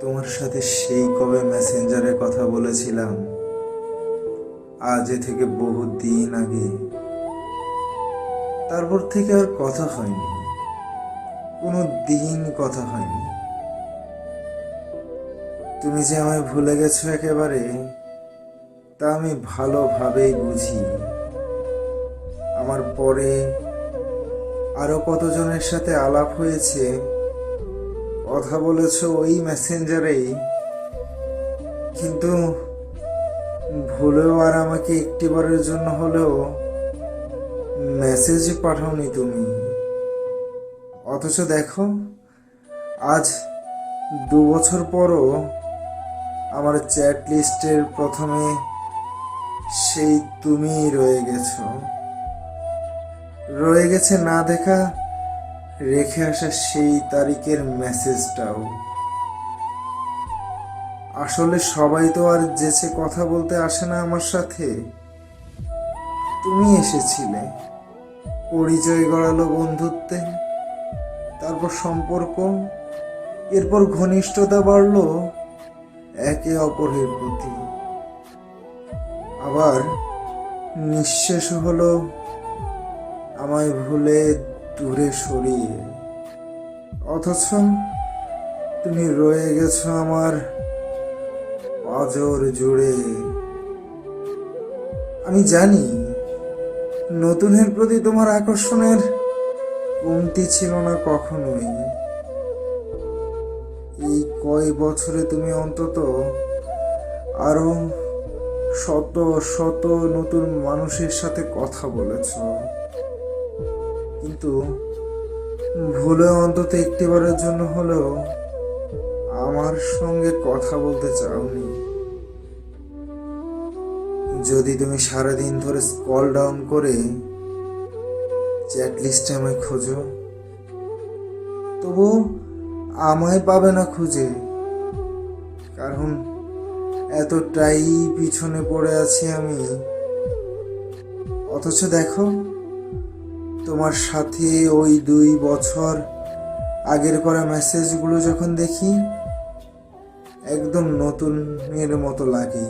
তোমার সাথে সেই কবে মেসেঞ্জারে কথা বলেছিলাম? আজ থেকে বহু দিন আগে। তারপর থেকে আর কথা হয়নি। কোনো দিন কথা হয়নি। তুমি যে আমায় ভুলে গেছো একেবারে, তা আমি ভালোভাবেই বুঝি। আমার পরে আরও কতজনের সাথে আলাপ হয়েছে কথা বলেছ ওই মেসেঞ্জারেই কিন্তু ভুলেও আর আমাকে একটিবারের জন্য হলেও মেসেজ পাঠাওনি তুমি। অথচ দেখো, আজ দু বছর পরও আমার চ্যাট লিস্টের প্রথমে সেই তুমিই রয়ে গেছো। রয়ে গেছে না দেখা রেখে আসা সেই তারিখের মেসেজটাও। আসলে সবাই তো আর যেছে কথা বলতে আসে না আমার সাথে। তুমি এসেছিলে, পরিচয় গড়ালো বন্ধুত্বে, তারপর সম্পর্ক, এরপর ঘনিষ্ঠতা বাড়ল, একে অপরের প্রতি। আবার নিঃশেষ হলো, আমায় ভুলে দূরে সরিয়ে। অথচ তুমি রয়ে গেছো আমার পাজর জুড়ে। আমি জানি নতুনের প্রতি তোমার আকর্ষণের কমতি ছিল না কখনোই। এই কয় বছরে তুমি অন্তত আরও শত শত নতুন মানুষের সাথে কথা বলেছ। কিন্তু ভুলে অন্তত একটিবারের জন্য হলেও আমার সঙ্গে কথা বলতে চাওনি। যদি তুমি সারাদিন ধরে স্কল ডাউন করে চ্যাট লিস্টে আমায় খোঁজো তবু আমায় পাবে না খুঁজে, কারণ এতটাই পিছনে পড়ে আছি আমি। অথচ দেখো তোমার সাথে ওই দুই বছর আগের করা মেসেজগুলো যখন দেখি, একদম নতুনের মতো লাগে।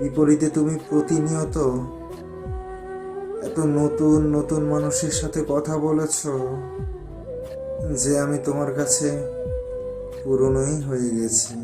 বিপরীতে তুমি প্রতিনিয়ত এত নতুন নতুন মানুষের সাথে কথা বলেছ যে আমি তোমার কাছে পুরনোই হয়ে গেছি।